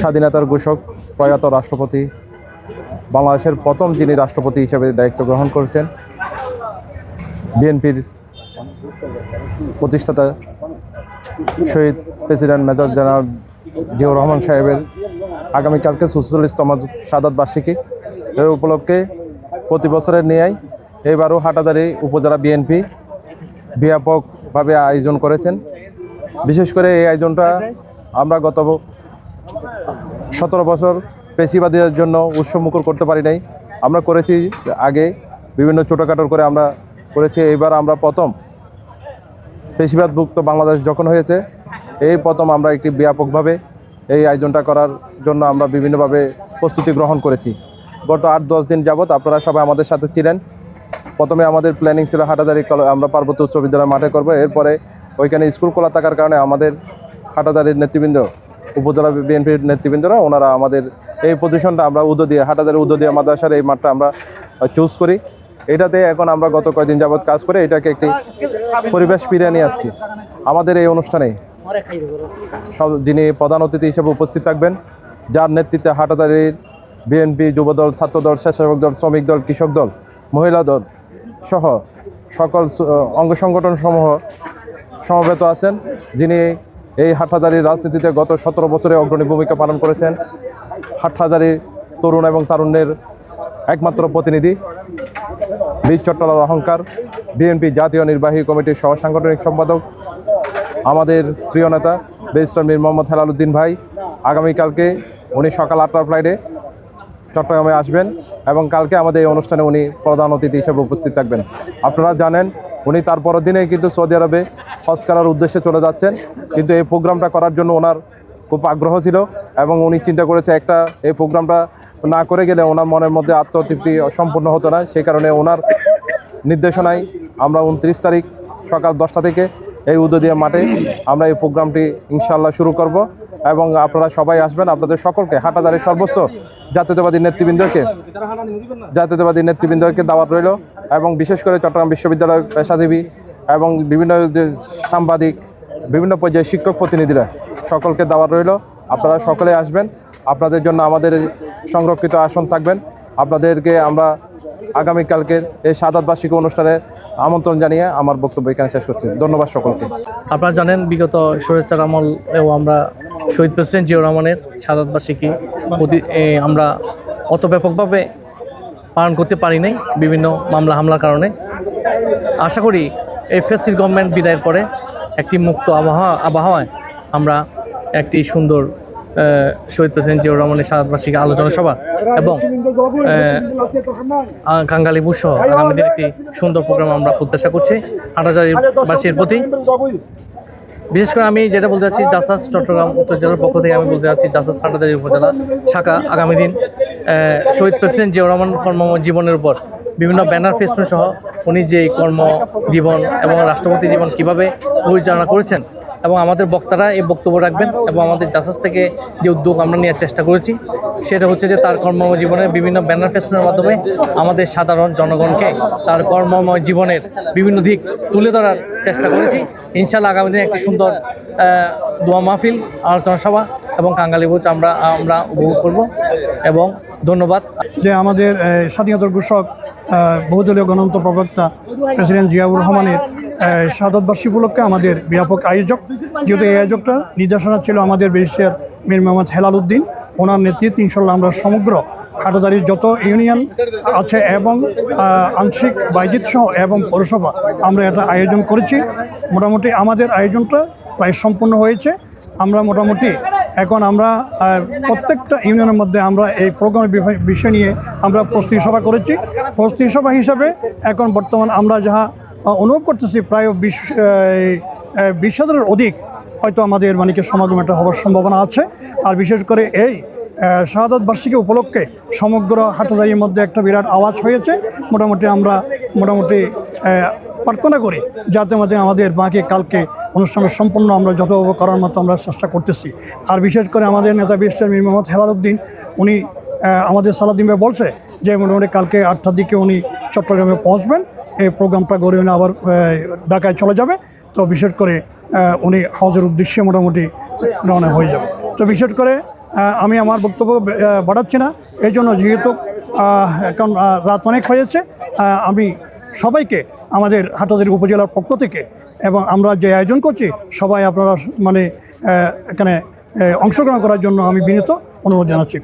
স্বাধীনতার ঘোষক, প্রয়াত রাষ্ট্রপতি, বাংলাদেশের প্রথম যিনি রাষ্ট্রপতি হিসেবে দায়িত্ব গ্রহণ করেছেন, বিএনপির প্রতিষ্ঠাতা শহীদ president major general Ziaur Rahman সাহেবের আগামীকালকে সুচল্লিশতম সাদাত বার্ষিকী। এই উপলক্ষে প্রতি বছরের ন্যায় এবারও হাটাদারি উপজেলা বিএনপি ব্যাপকভাবে আয়োজন করেছেন। বিশেষ করে এই আয়োজনটা আমরা গত সতেরো বছর পেশিবাদীদের জন্য উৎসমুখর করতে পারি নাই। আমরা করেছি আগে বিভিন্ন ছোটোখাটোর করে আমরা করেছি, এইবার আমরা প্রথম পেশিবাদ মুক্ত বাংলাদেশ যখন হয়েছে, এই প্রথম আমরা একটি ব্যাপকভাবে এই আয়োজনটা করার জন্য আমরা বিভিন্নভাবে প্রস্তুতি গ্রহণ করেছি। গত আট দশ দিন যাবৎ আপনারা সবাই আমাদের সাথে ছিলেন। প্রথমে আমাদের প্ল্যানিং ছিল হাটাদারি আমরা পার্বত্য উচ্চ বিদ্যালয় মাঠে করব। এরপরে ওইখানে স্কুল খোলা থাকার কারণে আমাদের হাটাদারির নেতৃবৃন্দ উপজেলা বিএনপির নেতৃবৃন্দরা, ওনারা আমাদের এই পজিশনটা আমরা উদদিয়া, হাটাদারি উদদিয়া মাদ্রাসার এই মাঠটা আমরা চুজ করি। এটাতে এখন আমরা গত কয়েকদিন যাবৎ কাজ করে এটাকে একটি পরিবেশ ফিরিয়ে নিয়ে আসছি। আমাদের এই অনুষ্ঠানে সব যিনি প্রধান অতিথি হিসেবে উপস্থিত থাকবেন, যার নেতৃত্বে হাটাদারির বিএনপি, যুবদল, ছাত্রদল, স্বেচ্ছাসেবক দল, শ্রমিক দল, কৃষক দল, মহিলা দল সহ সকল অঙ্গ সংগঠন সমূহ সমবেত আছেন, যিনি এই হাটহাজারির রাজনীতিতে গত সতেরো বছরে অগ্রণী ভূমিকা পালন করেছেন হাটহাজারির তরুণ এবং তারুণ্যের একমাত্র প্রতিনিধি বীর চট্টলার অহংকার, বিএনপি জাতীয় নির্বাহী কমিটির সহ সাংগঠনিক সম্পাদক, আমাদের প্রিয় নেতা বেস্টার মীর মোহাম্মদ হেলালুদ্দিন ভাই। আগামীকালকে উনি সকাল আটটার ফ্লাইটে চট্টগ্রামে আসবেন এবং কালকে আমাদের এই অনুষ্ঠানে উনি প্রধান অতিথি হিসেবে উপস্থিত থাকবেন। আপনারা জানেন উনি তার পরের দিনেই কিন্তু সৌদি আরবে হজ করার উদ্দেশ্যে চলে যাচ্ছেন। কিন্তু এই প্রোগ্রামটা করার জন্য ওনার খুব আগ্রহ ছিল এবং উনি চিন্তা করেছে একটা এই প্রোগ্রামটা না করে গেলে ওনার মনের মধ্যে আত্মতৃপ্তি সম্পূর্ণ হতো না। সেই কারণে ওনার নির্দেশনায় আমরা উনত্রিশ তারিখ সকাল দশটা থেকে এই উদদিয়া মাঠে আমরা এই প্রোগ্রামটি ইনশাল্লাহ শুরু করব। এবং আপনারা সবাই আসবেন, আপনাদের সকলকে হাটাদারের সর্বোচ্চ জাতীয়তাবাদী নেতৃবৃন্দকে জাতীয়তাবাদী নেতৃবৃন্দকে দাওয়াত রইল এবং বিশেষ করে চট্টগ্রাম বিশ্ববিদ্যালয় পেশাজীবী এবং বিভিন্ন যে সাংবাদিক, বিভিন্ন পর্যায়ে শিক্ষক প্রতিনিধিরা সকলকে দাওয়াত রইল। আপনারা সকলে আসবেন। আপনাদের জন্য আমাদের সংরক্ষিত আসন থাকবেন। আপনাদেরকে আমরা আগামীকালকের এই সাদাত বার্ষিক অনুষ্ঠানে আমন্ত্রণ জানিয়ে আমার বক্তব্য এখানে শেষ করছি। ধন্যবাদ সকলকে। আপনারা জানেন, বিগত স্বৈরাচার আমলেও আমরা শহীদ প্রেসিডেন্ট জিয়াউর রহমানের সাদাত প্রতি- আমরা অত ব্যাপকভাবে পালন করতে পারি নাই বিভিন্ন মামলা, হামলার কারণে। আশা করি এই ফেসির গভর্নমেন্ট বিদায়ের পরে একটি মুক্ত আবহাওয়া, আবহাওয়ায় আমরা একটি সুন্দর শহীদ প্রেসিডেন্ট জিয়াউর রহমানের সাদাত আলোচনা সভা এবং কাঙ্গালিপুর সহ আগামী একটি সুন্দর প্রোগ্রাম আমরা প্রত্যাশা করছি। হাটাজারি বাসীর প্রতি বিশেষ করে আমি যেটা বলতে চাচ্ছি, জাসাস, চট্টগ্রাম, উত্তর জেলার পক্ষ থেকে আমি বলতে চাচ্ছি, জাসাস হাটাদারি উপজেলা শাখা আগামী দিন শহীদ প্রেসিডেন্ট জিয়াউর রহমান কর্ম জীবনের উপর বিভিন্ন ব্যানার ফেস্টুন সহ উনি যে কর্ম জীবন এবং রাষ্ট্রপতি জীবন কীভাবে পরিচালনা করেছেন এবং আমাদের বক্তারা এই বক্তব্য রাখবেন এবং আমাদের জাসাস থেকে যে উদ্যোগ আমরা নেওয়ার চেষ্টা করেছি, সেটা হচ্ছে যে তার কর্মজীবনের বিভিন্ন ব্যানার ফেস্টুনের মাধ্যমে আমাদের সাধারণ জনগণকে তার কর্মময় জীবনের বিভিন্ন দিক তুলে ধরার চেষ্টা করেছি। ইনশাল্লাহ আগামী দিনে একটি সুন্দর দোয়া মাহফিল, আলোচনা সভা এবং কাঙ্গালিভোজ আমরা আমরা উপভোগ করব এবং ধন্যবাদ। যে আমাদের স্বাধীনতার ঘোষক বহুদলীয় গণতন্ত্র প্রবক্তা প্রেসিডেন্ট জিয়াউর রহমানের বার্ষিক উপলক্ষে আমাদের ব্যাপক আয়োজক। যেহেতু এই আয়োজকটা নির্দেশনা ছিল আমাদের ব্যারিস্টার মীর মোহাম্মদ হেলাল উদ্দিন। ওনার নেতৃত্বে ইনশাল্লাহ আমরা সমগ্র হাটাদারির যত ইউনিয়ন আছে এবং আংশিক বাইজিত সহ এবং পৌরসভা আমরা এটা আয়োজন করেছি। মোটামুটি আমাদের আয়োজনটা প্রায় সম্পূর্ণ হয়েছে। আমরা মোটামুটি এখন আমরা প্রত্যেকটা ইউনিয়নের মধ্যে আমরা এই প্রোগ্রামের বিষয়- নিয়ে আমরা প্রস্তুতি সভা করেছি। প্রস্তুতি সভা হিসাবে এখন বর্তমান আমরা যাহা অনুভব করতেছি প্রায় বিশ বিশ হাজারের অধিক হয়তো আমাদের মানে কি সমাগম একটা হওয়ার সম্ভাবনা আছে। আর বিশেষ করে এই আহ, শাহাদত বার্ষিকী উপলক্ষে সমগ্র হাটাজারির মধ্যে একটা বিরাট আওয়াজ হয়েছে। মোটামুটি আমরা মোটামুটি প্রার্থনা করি যাতে মধ্যে আমাদের বাকি কালকে অনুষ্ঠানের সম্পূর্ণ আমরা যতভাবে করার মতো আমরা চেষ্টা করতেছি। আর বিশেষ করে আমাদের নেতা বিস্টার মীর মোহাম্মদ হেলাল উদ্দিন উনি আমাদের সালাদিন বলছে যে মোটামুটি কালকে আটটার দিকে উনি চট্টগ্রামে পৌঁছবেন। এই প্রোগ্রামটা গড়ে উনি আবার ঢাকায় চলে যাবে। তো বিশেষ করে উনি হজের উদ্দেশ্যে মোটামুটি রওনা হয়ে যাবে। তো বিশেষ করে আমি আমার বক্তব্য বাড়াচ্ছি না। এই জন্য যেহেতু এখন রাত অনেক হয়েছে আমি সবাইকে আমাদের হাটাজারি উপজেলার পক্ষ থেকে এবং আমরা যে আয়োজন করছি, সবাই আপনারা মানে এখানে অংশগ্রহণ করার জন্য আমি বিনীত অনুরোধ জানাচ্ছি।